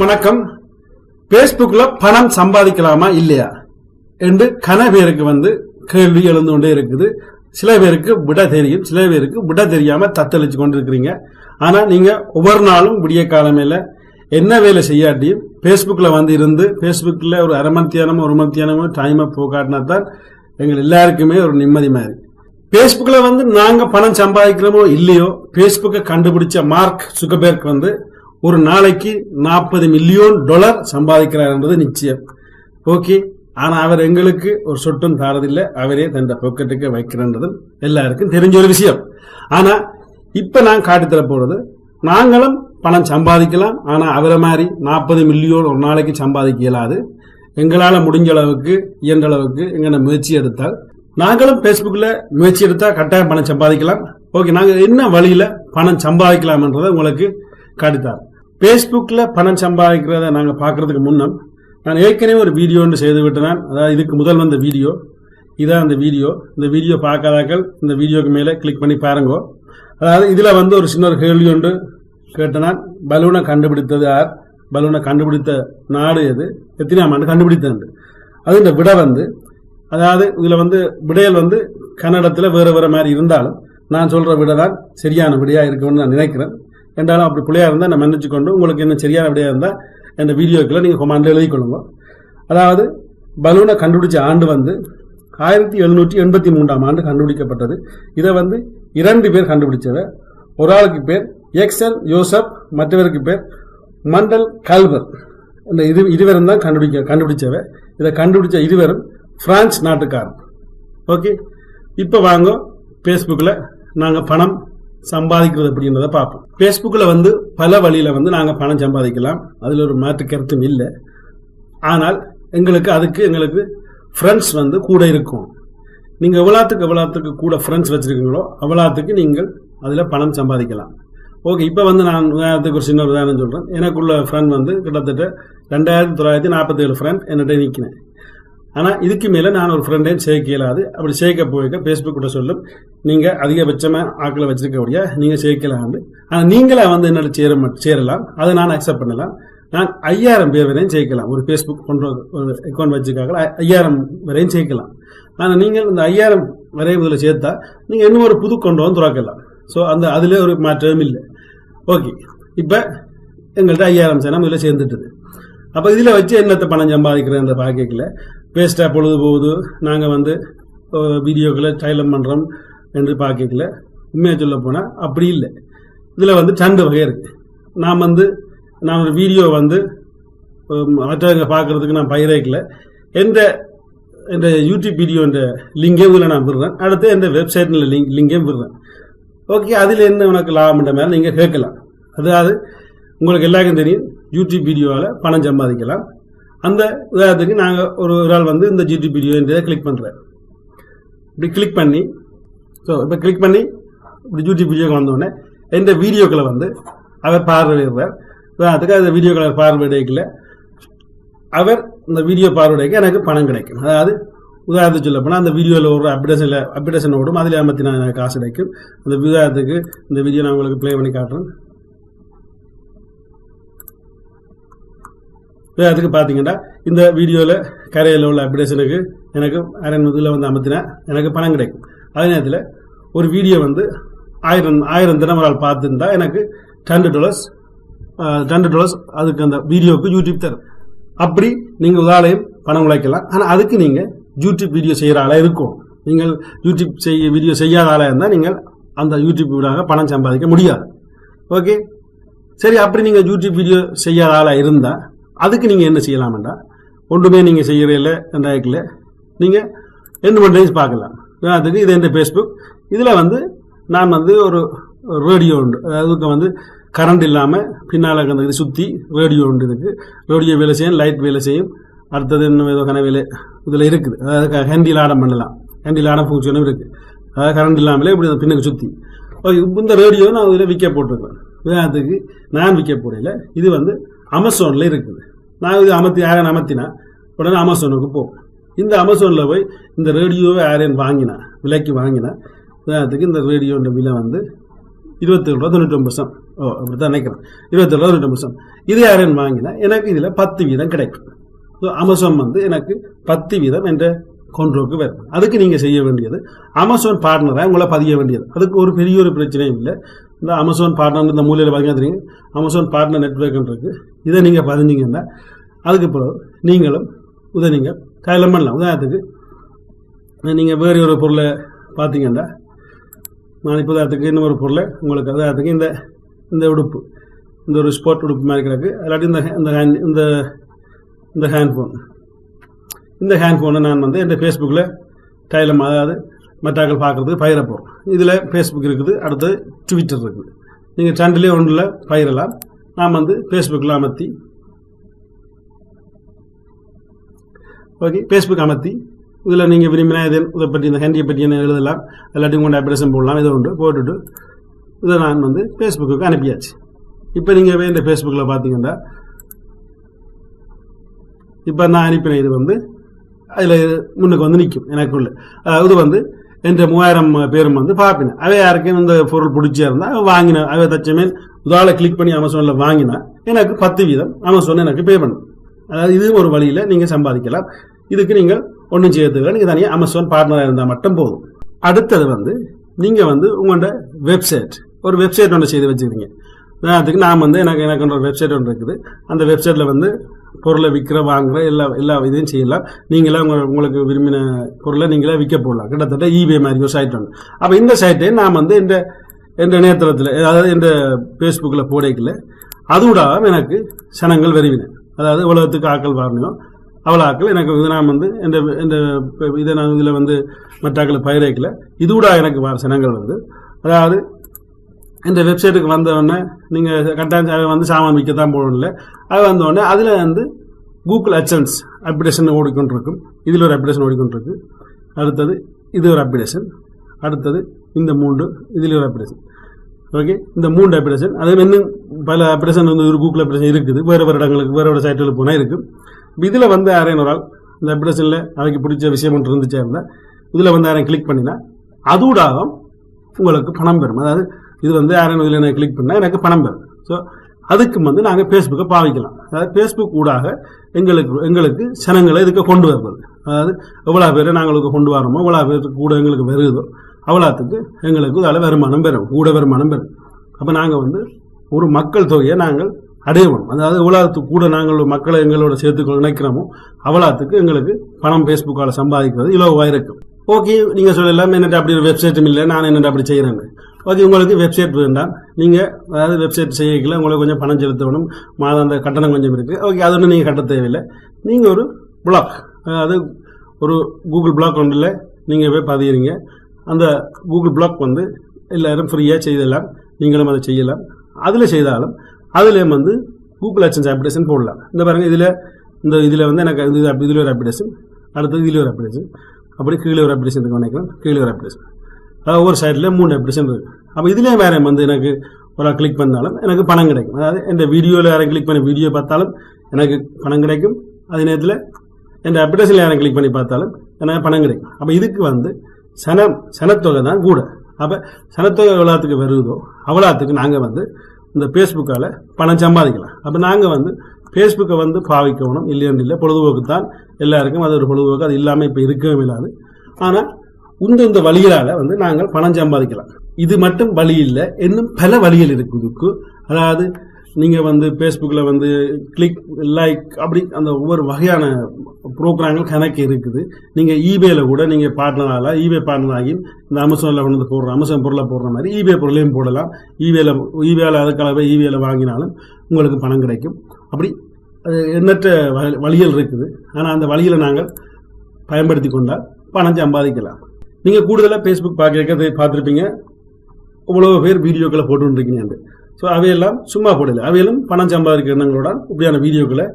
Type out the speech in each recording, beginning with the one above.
அனைவருக்கும் வணக்கம். பேஸ்புக்ல பணம் சம்பாதிக்கலாமா? இல்லையா? என்று கன பேருக்கு வந்து கேள்வி எழுந்து கொண்டே இருக்குது. சில பேருக்கு விட தெரியும். சில பேருக்கு விட தெரியாம தத்தளிச்சு கொண்டிருக்கிறீங்க. ஆனா நீங்க ஒவ்வொரு நாளும் விடிய காலமேல என்ன வேலை செய்யாட்டியும் பேஸ்புக்ல வந்து இருந்து பேஸ்புக்ல ஒரு அரை மணித்தியானமோ ஒரு மணித்தியானமோ டைமை போகாட்டினா தான் எங்கள் எல்லாருக்குமே ஒரு நிம்மதி மாதிரி. ஃபேஸ்புக்கில் வந்து நாங்கள் பணம் சம்பாதிக்கிறோமோ இல்லையோ பேஸ்புக்கை கண்டுபிடிச்ச மார்க் சுகபேர்க் வந்து ஒரு நாளைக்கு நாற்பது மில்லியன் டாலர் சம்பாதிக்கிறார் என்பது நிச்சயம். ஓகே. ஆனா அவர் எங்களுக்கு ஒரு சொட்டும் தாரதில்லை. அவரே தன் பொக்கெட்டுக்கு வைக்கிறன்றதும் எல்லாருக்கும் தெரிஞ்ச ஒரு விஷயம். ஆனா இப்ப நான் காட்டித்தர போறது நாங்களும் பணம் சம்பாதிக்கலாம். ஆனா அவரை மாதிரி நாற்பது மில்லியன் ஒரு நாளைக்கு சம்பாதிக்க இயலாது. எங்களால முடிஞ்ச அளவுக்கு இயன்ற அளவுக்கு எங்க முயற்சி எடுத்தால் நாங்களும் பேஸ்புக்ல முயற்சி எடுத்தா கட்டாயம் பணம் சம்பாதிக்கலாம். ஓகே நாங்க என்ன வழியில பணம் சம்பாதிக்கலாம்ன்றதை உங்களுக்கு காட்டித்தார். ஃபேஸ்புக்கில் பணம் சம்பாதிக்கிறத நாங்கள் பார்க்கறதுக்கு முன்னம் நான் ஏற்கனவே ஒரு வீடியோ ஒன்று செய்து விட்டேன். அதாவது இதுக்கு முதல் வந்த வீடியோ. இதான் அந்த வீடியோ. இந்த வீடியோ பார்க்காதாக்கள் இந்த வீடியோக்கு மேலே கிளிக் பண்ணி பாருங்க. அதாவது இதில் வந்து ஒரு சின்ன ஒரு கேள்வி ஒன்று கேட்டனால் பலூனை கண்டுபிடித்தது யார்? பலூனை கண்டுபிடித்த நாடு எது? எத்தனாம் ஆண்டு கண்டுபிடித்தது? அது இந்த விட வந்து அதாவது இதில் வந்து விடையல் வந்து கன்னடத்தில் வேறு வேறு மாதிரி இருந்தாலும் நான் சொல்கிற விடை தான் சரியான விடையாக இருக்கும்னு நான் நினைக்கிறேன். என்றாலும் அப்படி பிள்ளையா இருந்தால் நம்ம மன்னிச்சு கொண்டு உங்களுக்கு என்ன சரியான விடையாக இருந்தால் இந்த வீடியோக்குள்ள நீங்கள் கொமாண்டில் எழுதி கொள்ளுங்க. அதாவது பலூனை கண்டுபிடிச்ச ஆண்டு வந்து ஆயிரத்தி எழுநூற்றி எண்பத்தி மூன்றாம் ஆண்டு கண்டுபிடிக்கப்பட்டது. இதை வந்து இரண்டு பேர் கண்டுபிடிச்சவர். ஒரு ஆளுக்கு பேர் எக்ஸல் யோசப் மற்றவருக்கு பேர் மண்டல் கல்வர். இந்த இது இருவரும் தான் கண்டுபிடிக்க கண்டுபிடிச்சவ இதை கண்டுபிடிச்ச இருவரும் பிரான்ஸ் நாட்டுக்காரன் ஓகே? இப்போ வாங்க ஃபேஸ்புக்கில் நாங்கள் பணம் சம்பாதிக்கிறது அப்படின்றத பார்ப்போம். ஃபேஸ்புக்கில் வந்து பல வழியில் வந்து நாங்கள் பணம் சம்பாதிக்கலாம். அதில் ஒரு மாற்று கருத்தும் இல்லை. ஆனால் எங்களுக்கு அதுக்கு எங்களுக்கு ஃப்ரெண்ட்ஸ் வந்து கூட இருக்கும். நீங்கள் எவ்வளோத்துக்கு எவ்வளோத்துக்கு கூட ஃப்ரெண்ட்ஸ் வச்சுருக்கீங்களோ அவ்வளோத்துக்கு நீங்கள் அதில் பணம் சம்பாதிக்கலாம். ஓகே இப்போ வந்து நான் உதாரணத்துக்கு ஒரு சின்ன உதாரணம் சொல்கிறேன் எனக்குள்ள ஃப்ரெண்ட் வந்து கிட்டத்தட்ட ரெண்டாயிரத்தி தொள்ளாயிரத்தி நாற்பத்தேழு ஃப்ரெண்ட் என்னிட்ட நிற்கினேன் ஆனால் இதுக்கு மேலே நான் ஒரு ஃப்ரெண்டையும் சேர்க்க இயலாது. அப்படி சேர்க்க போய்க்க ஃபேஸ்புக் கூட சொல்லும் நீங்கள் அதிகபட்சமாக ஆக்களை வச்சிருக்கக்கூடிய நீங்கள் சேர்க்கலாம்னு ஆனால் நீங்களே வந்து என்னோட சேர சேரலாம். அதை நான் அக்செப்ட் பண்ணலாம். நான் ஐயாயிரம் பேர் வரையும் சேர்க்கலாம் ஒரு ஃபேஸ்புக் கொண்டு ஒரு அக்கௌண்ட் வச்சுக்காக ஐயாயிரம் வரையும் சேர்க்கலாம் ஆனால் நீங்கள் இந்த ஐயாயிரம் வரையும் இதில் சேர்த்தா நீங்கள் இன்னும் ஒரு புது கொண்டு வந்து துறக்கலாம். ஸோ அந்த அதில் ஒரு மாற்றமும் இல்லை. ஓகே இப்போ எங்கள்கிட்ட ஐயாயிரம் சேனம் இதில் சேர்ந்துட்டுது. அப்போ இதில் வச்சு என்னத்தை பணம் சம்பாதிக்கிறேன் அந்த பாக்கெட்டில் வேஸ்ட்டாக பொழுது போகுது. நாங்கள் வந்து வீடியோக்களை டைலம் பண்ணுறோம் என்று பாக்கெட்டில் உண்மையாக சொல்ல போனால் அப்படி இல்லை. இதில் வந்து ரெண்டு வகை இருக்குது நான் வந்து நான் ஒரு வீடியோ வந்து மற்றவங்க பார்க்கறதுக்கு நான் பயிரைக்கல எந்த இந்த யூடியூப் வீடியோ இந்த லிங்கே இதில் நான் விடுறேன். அடுத்து இந்த வெப்சைட்டில் லிங்க் லிங்கையும் விடுறேன். ஓகே அதில் என்ன உனக்கு லாபம்ன்ற மேலே நீங்கள் கேட்கலாம். அதாவது உங்களுக்கு எல்லாருக்கும் தெரியும். யூடியூப் வீடியோவில் பணம் சம்பாதிக்கலாம். அந்த உதாரணத்துக்கு நாங்கள் ஒரு ஒரு ஆள் வந்து இந்த யூடியூப் வீடியோன்றதை கிளிக் பண்ணுறேன் இப்படி கிளிக் பண்ணி ஸோ இப்போ கிளிக் பண்ணி இப்படி யூடியூப் வீடியோக்கு வந்தோடனே இந்த வீடியோக்களை வந்து அவர் பார்வையிடுறார் உதாரணத்துக்கு அந்த வீடியோக்களை பார்வையிடல அவர் இந்த வீடியோ பார்வையிடைக்க எனக்கு பணம் கிடைக்கும். அதாவது உதாரணத்துக்கு சொல்ல போனால் அந்த வீடியோவில் ஒரு அப்டேஷனில் அப்டேஷன் ஓடும். அதில் ஐம்பத்தி நான் எனக்கு காசு கிடைக்கும். அந்த உதாரணத்துக்கு இந்த வீடியோ நான் உங்களுக்கு ப்ளே பண்ணி காட்டுறேன். அதுக்கு பார்த்தீங்கன்னா இந்த வீடியோவில் கரையில் உள்ள அப்டேஷனுக்கு எனக்கு அரண் இதில் வந்து அமர்த்தினா எனக்கு பணம் கிடைக்கும். அதே நேரத்தில் ஒரு வீடியோ வந்து ஆயிரம் ஆயிரம் தினமரால் பார்த்துருந்தா எனக்கு டண்டு டாலர்ஸ் டென் டாலர்ஸ் அதுக்கு அந்த வீடியோவுக்கு யூடியூப் தரும். அப்படி நீங்கள் உதாலயம் பணம் உழைக்கலாம். ஆனால் அதுக்கு நீங்கள் யூடியூப் வீடியோ செய்கிற ஆளாக இருக்கும். நீங்கள் யூடியூப் செய்ய வீடியோ செய்யாத ஆளாக இருந்தால் நீங்கள் அந்த யூடியூப் ஊடாக பணம் சம்பாதிக்க முடியாது. ஓகே சரி அப்படி நீங்கள் யூடியூப் வீடியோ செய்யாத ஆளாக இருந்தால் அதுக்கு நீங்கள் என்ன செய்யலாம்டா ஒன்றுமே நீங்கள் செய்கிறதில்ல ரெண்டாயிரத்தில். நீங்கள் எந்த பண்ணுறீங்க பார்க்கலாம். அதுக்கு இது எந்த ஃபேஸ்புக் இதில் வந்து நான் வந்து ஒரு ரேடியோ உண்டு. அதுக்கு வந்து கரண்ட் இல்லாமல் பின்னால் அந்த இது சுற்றி ரேடியோ உண்டு இதுக்கு. ரேடியோ வேலை செய்யும் லைட் வேலை செய்யும். அடுத்தது இன்னும் ஏதோ கனவேலை இதில் இருக்குது. அதாவது ஹேண்டில் ஆடம் பண்ணலாம். ஹேண்டில் ஆடம் ஃபங்க்ஷனும் இருக்குது அதாவது கரண்ட் இல்லாமலே இப்படி பின்னுக்கு சுற்றி இந்த ரேடியோ நான் இதில் விற்க போட்டிருக்கேன். உதாரணத்துக்கு நான் விற்க போடையில் இது வந்து அமேசானில் இருக்குது. நான் இது அமர்த்தி யாரையும் அமர்த்தினா? உடனே அமேசானுக்கு போ. இந்த அமேசானில் போய் இந்த ரேடியோவை யாரையும் வாங்கினா? விலைக்கு வாங்கினா? உதாரணத்துக்கு இந்த ரேடியோன்ற விலை வந்து இருபத்தேழு ரூபா தொண்ணூற்றி சம். ஓ அப்படி தான் நினைக்கிறேன். இருபத்தேழு ரூபா தொண்ணூற்றி சம். இது யாருன்னு வாங்கினா? எனக்கு இதில் பத்து வீதம் கிடைக்கும். ஸோ அமேசான் வந்து எனக்கு பத்து வீதம் என்ற கொண்டோக்கு வரும். அதுக்கு நீங்கள் செய்ய வேண்டியது அமேசான் பார்ட்னராக உங்களை பதிய வேண்டியது. அதுக்கு ஒரு பெரிய ஒரு பிரச்சனையும் இல்லை. இந்த அமேசான் பார்ட்னர் இந்த மூலையில் பார்த்தீங்கன்னா தெரியுங்க அமேசான் பார்ட்னர் நெட்ஒர்க்குன்னு இருக்குது இதை நீங்கள் பதிஞ்சிங்கன்னா அதுக்கு பிறகு நீங்களும் இதை நீங்கள் கையில் பண்ணலாம். உதாரணத்துக்கு நீங்கள் வேறு ஒரு பொருளை பார்த்தீங்கன்னா நான் இப்போ உதாரணத்துக்கு இன்னொரு பொருளை உங்களுக்கு உதாரணத்துக்கு இந்த இந்த உடுப்பு இந்த ஒரு ஸ்போர்ட் உடுப்பு மாதிரி கிடக்கு. இல்லாட்டி இந்த இந்த ஹேண்ட் இந்த இந்த ஹேண்ட்ஃபோன் இந்த ஹேண்ட்ஃபோனை நான் வந்து என் ஃபேஸ்புக்கில் டைலம் அதாவது மற்றாக்கள் பார்க்குறதுக்கு பயிரப்போம் இதில் ஃபேஸ்புக் இருக்குது அடுத்து ட்விட்டர் இருக்குது. நீங்கள் ரெண்டுலேயே ஒன்றில் பயிரலாம். நான் வந்து ஃபேஸ்புக்கில் அமர்த்தி ஓகே ஃபேஸ்புக் அமர்த்தி இதில் நீங்கள் விரும்பினா இது இதை பற்றி இந்த ஹேண்டியை பற்றி என்ன எழுதலாம் எல்லாத்தையும் கொண்டு அப்ரேஷன் போடலாம் இதை உண்டு போட்டுட்டு இதை நான் வந்து ஃபேஸ்புக்கு அனுப்பியாச்சு. இப்போ நீங்கள் இந்த ஃபேஸ்புக்கில் பார்த்தீங்கன்னா இப்போ நான் அனுப்பின இது வந்து அதில் முன்னுக்கு வந்து நிற்கும் எனக்குள்ள. இது வந்து என்ற மூவாயிரம் பேரும் வந்து பார்ப்பினேன் அவை யாருக்கும் இந்த பொருள் பிடிச்சா இருந்தால் வாங்கின அவை தச்சமே உதால கிளிக் பண்ணி அமேசானில் வாங்கினா எனக்கு பத்து வீதம் அமேசான் எனக்கு பே பண்ணும் அதாவது இது ஒரு வழியில் நீங்கள் சம்பாதிக்கலாம் இதுக்கு நீங்கள் ஒன்றும் செய்யறதுக்கு நீங்கள் தனியாக அமேசான் பார்ட்னராக இருந்தால் மட்டும் போதும் அடுத்தது வந்து நீங்கள் வந்து உங்களோட வெப்சைட் ஒரு வெப்சைட் ஒன்று செய்து வச்சுக்கிறீங்க உதாரணத்துக்கு நான் வந்து எனக்கு எனக்கு ஒரு வெப்சைட் ஒன்று இருக்குது அந்த வெப்சைட்டில் வந்து பொருளை விற்கிற வாங்குற எல்லா எல்லா இதையும் செய்யலாம். நீங்களே உங்க உங்களுக்கு விரும்பின பொருளை நீங்களே விற்க போடலாம். கிட்டத்தட்ட ஈபே மாதிரி ஒரு சைட் ஒன்று அப்போ இந்த சைட்டை நான் வந்து இந்த இந்த இணையதளத்தில் அதாவது இந்த ஃபேஸ்புக்கில் போடைக்கல. அதோட எனக்கு சனங்கள் வருவினேன் அதாவது உலகத்துக்கு ஆக்கள் வரணும். அவ்வளோ ஆக்கள் எனக்கு இது நான் வந்து இந்த இந்த இதை நான் இதில் வந்து மற்ற ஆக்களை பயிரைக்கல. இதோட எனக்கு வர சனங்கள் வந்து அதாவது இந்த வெப்சைட்டுக்கு வந்த நீங்கள் கட்டாயம் வந்து சாமான் விற்க தான் போகணும்ல. அது வந்தவொடனே அதில் வந்து கூகுள் அச்சன்ஸ் அப்ளிகேஷன் ஓடிக்கொண்டிருக்கும். இதில் ஒரு அப்ளிகேஷன் ஓடிக்கொண்டிருக்கு. அடுத்தது இது ஒரு அப்ளிகேஷன் அடுத்தது இந்த மூன்று இதில் ஒரு அப்ளிகேஷன் ஓகே இந்த மூன்று அப்ளிகேஷன் அதே இன்னும் பல அப்ளிகேஷன் வந்து ஒரு கூகுள் அப்ளிகேஷன் இருக்குது. வேறு வேறு இடங்களுக்கு வேறு வேறு சைட்டில் போனால் இருக்குது இதில் வந்து யாரையும் ஒரு ஆள் இந்த அப்ளிகேஷனில் அவைக்கு பிடிச்ச விஷயம் ஒன்று இருந்துச்சா இருந்தால் இதில் வந்து யாரையும் கிளிக் பண்ணினா அதூடாக உங்களுக்கு பணம் பெறும். அதாவது இது வந்து யாரும் இதில் எனக்கு கிளிக் பண்ணால் எனக்கு பணம் பெறும் ஸோ அதுக்கு வந்து நாங்கள் ஃபேஸ்புக்கை பாவிக்கலாம். அதாவது ஃபேஸ்புக் ஊடாக எங்களுக்கு எங்களுக்கு சனங்களை இதுக்கு கொண்டு வருவது. அதாவது எவ்வளோ பேர் நாங்களுக்கு கொண்டு வரோமோ எவ்வளோ பேருக்கு கூட எங்களுக்கு வருதோ அவ்வளோத்துக்கு எங்களுக்கு அதில் வருமானம் பெறும் கூட வருமானம் பெறும். அப்போ நாங்கள் வந்து ஒரு மக்கள் தொகையை நாங்கள் அடையணும். அதாவது எவ்வளோத்துக்கு கூட நாங்கள் மக்களை எங்களோட சேர்த்துக்கொள்ள நினைக்கிறோமோ அவ்வளோத்துக்கு எங்களுக்கு பணம் ஃபேஸ்புக்கால் சம்பாதிக்கிறது இலவாக இருக்கும். ஓகே நீங்கள் சொல்லலாம் என்னட்ட அப்படி ஒரு வெப்சைட்டும் இல்லை நான் என்னட்ட அப்படி செய்கிறேன்னு ஓகே உங்களுக்கு வெப்சைட் வேண்டாம். நீங்கள் அதாவது வெப்சைட் செய்யல உங்களுக்கு கொஞ்சம் பணம் செலுத்தணும். மாதம் அந்த கட்டணம் கொஞ்சம் இருக்குது ஓகே அது ஒன்றும் நீங்கள் கட்ட தேவையில்லை. நீங்கள் ஒரு பிளாக் அதாவது ஒரு கூகுள் பிளாக் ஒன்றில் நீங்கள் போய் பதிகிறீங்க அந்த கூகுள் பிளாக் வந்து எல்லோரும் ஃப்ரீயாக செய்தலாம். நீங்களும் அதை செய்யலாம். அதில் செய்தாலும் அதுலேயும் வந்து கூகுள் அச்சன்ஸ் அப்ளிகேஷன் போடலாம். இந்த பாருங்கள் இதில் இந்த இதில் வந்து எனக்கு இது இதில் ஒரு அப்ளிகேஷன் அடுத்தது இதில் ஒரு அப்ளிகேஷன் அப்படி கீழே ஒரு அப்ளிகேஷன் நினைக்கிறேன் கீழே ஒரு அப்ளிகேஷன் ஒரு சைடில் மூணு அப்ளிகேஷன் இருக்குது அப்போ இதுலேயே வேறு வந்து எனக்கு ஒரு கிளிக் பண்ணாலும் எனக்கு பணம் கிடைக்கும். அதாவது இந்த வீடியோவில் யாரும் கிளிக் பண்ணி வீடியோ பார்த்தாலும் எனக்கு பணம் கிடைக்கும். அதே நேரத்தில் இந்த அப்ளிகேஷனில் யாரும் கிளிக் பண்ணி பார்த்தாலும் எனக்கு பணம் கிடைக்கும். அப்போ இதுக்கு வந்து சனம் சனத்தொகை தான் கூட. அப்போ சனத்தொகை எவ்வளோத்துக்கு வருதோ அவ்வளோத்துக்கு நாங்கள் வந்து இந்த ஃபேஸ்புக்கால் பணம் சம்பாதிக்கலாம். அப்போ நாங்கள் வந்து ஃபேஸ்புக்கை வந்து பாவிக்கணும். இல்லைன்னு இல்லை பொழுதுபோக்கு தான் எல்லாருக்கும் அது ஒரு பொழுதுபோக்கு. அது இல்லாமல் இப்போ இருக்கவே இல்லாது. ஆனால் இந்த இந்த வழிகளால் வந்து நாங்கள் பணம் சம்பாதிக்கலாம். இது மட்டும் வழி இல்லை. இன்னும் பல வழிகள் இருக்குதுக்கு அதாவது நீங்கள் வந்து ஃபேஸ்புக்கில் வந்து கிளிக் லைக் அப்படி அந்த ஒவ்வொரு வகையான ப்ரோக்ராம்கள் கணக்கு இருக்குது. நீங்கள் ஈபேல கூட நீங்கள் பார்ட்னரால ஈபே பார்ட்னர் ஆகி இந்த அமேசானில் கொண்டு வந்து போடுற அமேசான் பொருளை போடுற மாதிரி ஈபே பொருளையும் போடலாம். ஈபேல ஈபேல அதுக்காகவே ஈபேல வாங்கினாலும் உங்களுக்கு பணம் கிடைக்கும். அப்படி எண்ணற்ற வழிகள் இருக்குது. ஆனால் அந்த வழியில் நாங்கள் பயன்படுத்தி கொண்டால் பணம் சம்பாதிக்கலாம். நீங்கள் கூடுதலாக ஃபேஸ்புக் பார்க்குறது பார்த்துருப்பீங்க இவ்வளோ பேர் வீடியோக்களை போட்டுருக்கீங்க ஸோ அவையெல்லாம் சும்மா போடலை அவையெல்லாம் பணம் சம்பாதிக்கிறவங்களோட இப்படியான வீடியோக்களை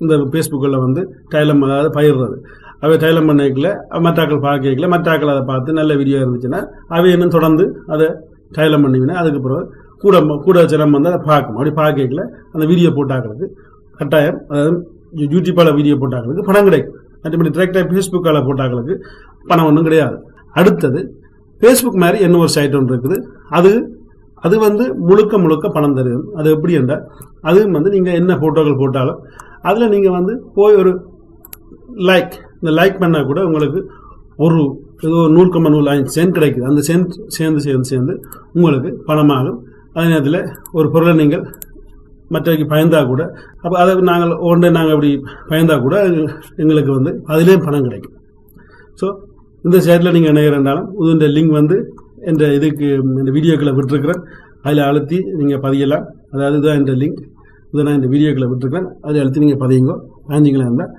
இந்த ஃபேஸ்புக்கில் வந்து தைலம் அதாவது பயிர்றது அவை தைலம் பண்ணிக்கல மற்றாக்கள் பார்க்கல மற்றாக்கள் அதை பார்த்து நல்ல வீடியோ இருந்துச்சுன்னா அவை இன்னும் தொடர்ந்து அதை தைலம் பண்ணிவினா அதுக்கு பிறகு கூட கூட ஜனம் வந்து அதை பார்க்கும் அப்படி பார்க்கல அந்த வீடியோ போட்டாக்களுக்கு கட்டாயம் அதாவது யூடியூப்பால் வீடியோ போட்டாக்களுக்கு பணம் கிடைக்கும் மற்றபடி டிரெக்டாக ஃபேஸ்புக்கால் போட்டாக்களுக்கு பணம் ஒன்றும் கிடையாது அடுத்தது ஃபேஸ்புக் மாதிரி என்ன ஒரு சைட் ஒன்று இருக்குது. அது அது வந்து முழுக்க முழுக்க பணம் தருது அது எப்படி என்றால் அதுவும் வந்து நீங்கள் என்ன ஃபோட்டோக்கள் போட்டாலும் அதில் நீங்கள் வந்து போய் ஒரு லைக் இந்த லைக் பண்ணால் கூட உங்களுக்கு ஒரு ஏதோ நூறு கம்ம நூறு ஐந்து சென்ட் கிடைக்குது. அந்த சென்ட் சேர்ந்து சேர்ந்து சேர்ந்து உங்களுக்கு பணமாகும். அதே நேரத்தில் ஒரு பொருளை நீங்கள் மற்றவைக்கு பயந்தால் கூட அப்போ அதை நாங்கள் ஒன்றை நாங்கள் அப்படி பயந்தால் கூட எங்களுக்கு வந்து அதிலேயும் பணம் கிடைக்கும். ஸோ இந்த சைட்டில் நீங்கள் என்ன இந்த லிங்க் வந்து இந்த இதுக்கு இந்த வீடியோக்களை விட்டுருக்குறேன். அதில் அழுத்தி நீங்கள் பதியலாம். அதாவது இதுதான் இந்த லிங்க் இதை நான் இந்த வீடியோக்களை விட்டுருக்கேன் அதில் அழுத்தி நீங்கள் பதியுங்க. பதிஞ்சிங்களா இருந்தால்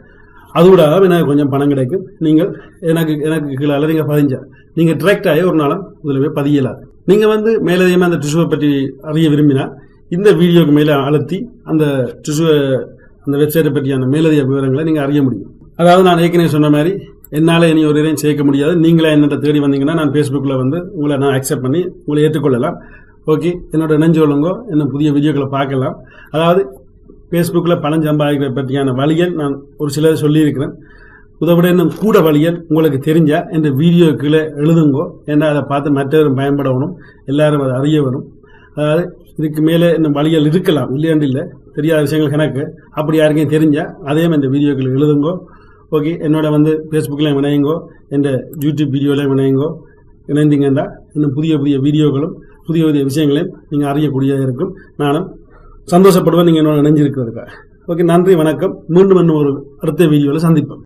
அது கூட எனக்கு கொஞ்சம் பணம் கிடைக்கும். நீங்கள் எனக்கு எனக்கு கீழே நீங்கள் பதிஞ்சா. நீங்கள் டிரெக்ட் ஆகி ஒரு நாளும் இதில் போய் பதியலாது நீங்கள் வந்து மேலதிகமாக அந்த டிஷ்யூவை பற்றி அறிய விரும்பினா இந்த வீடியோக்கு மேலே அழுத்தி அந்த டிஷ்யூவை அந்த வெப்சைட்டை பற்றியான மேலதிக விவரங்களை நீங்கள் அறிய முடியும். அதாவது நான் ஏற்கனவே சொன்ன மாதிரி என்னால் இனி ஒரு இதையும் சேர்க்க முடியாது. நீங்களே என்னட்ட தேடி வந்தீங்கன்னா நான் ஃபேஸ்புக்கில் வந்து உங்களை நான் அக்செப்ட் பண்ணி உங்களை ஏற்றுக்கொள்ளலாம். ஓகே என்னோட நெஞ்சோளுங்கோ என்ன புதிய வீடியோக்களை பார்க்கலாம். அதாவது ஃபேஸ்புக்கில் பணம் சம்பாதிக்கிற பற்றியான வழிகள் நான் ஒரு சிலர் சொல்லியிருக்கிறேன். உதவிட இன்னும் கூட வழிகள் உங்களுக்கு தெரிஞ்சால் இந்த வீடியோ கீழே எழுதுங்கோ. ஏன்னா அதை பார்த்து மற்றவரும் பயன்படணும் எல்லாரும் அதை அறிய வரும் அதாவது இதுக்கு மேலே இந்த வழிகள் இருக்கலாம். இல்லையாண்டு இல்லை தெரியாத விஷயங்கள் கணக்கு அப்படி யாருக்கையும் தெரிஞ்சால் அதையும் இந்த வீடியோக்கள் எழுதுங்கோ. ஓகே என்னோட வந்து ஃபேஸ்புக்கில் இணையுங்கோ என் யூடியூப் வீடியோலையும் இணையுங்கோ இணைந்தீங்கன்னா இன்னும் புதிய புதிய வீடியோகளும் புதிய புதிய விஷயங்களையும் நீங்கள் அறியக்கூடியதாக இருக்கும். நானும் சந்தோஷப்படுவேன் நீங்கள் என்னோட இணைஞ்சிருக்கிறதுக்காக. ஓகே நன்றி வணக்கம். மீண்டும் இன்னும் ஒரு அடுத்த வீடியோவில் சந்திப்போம்.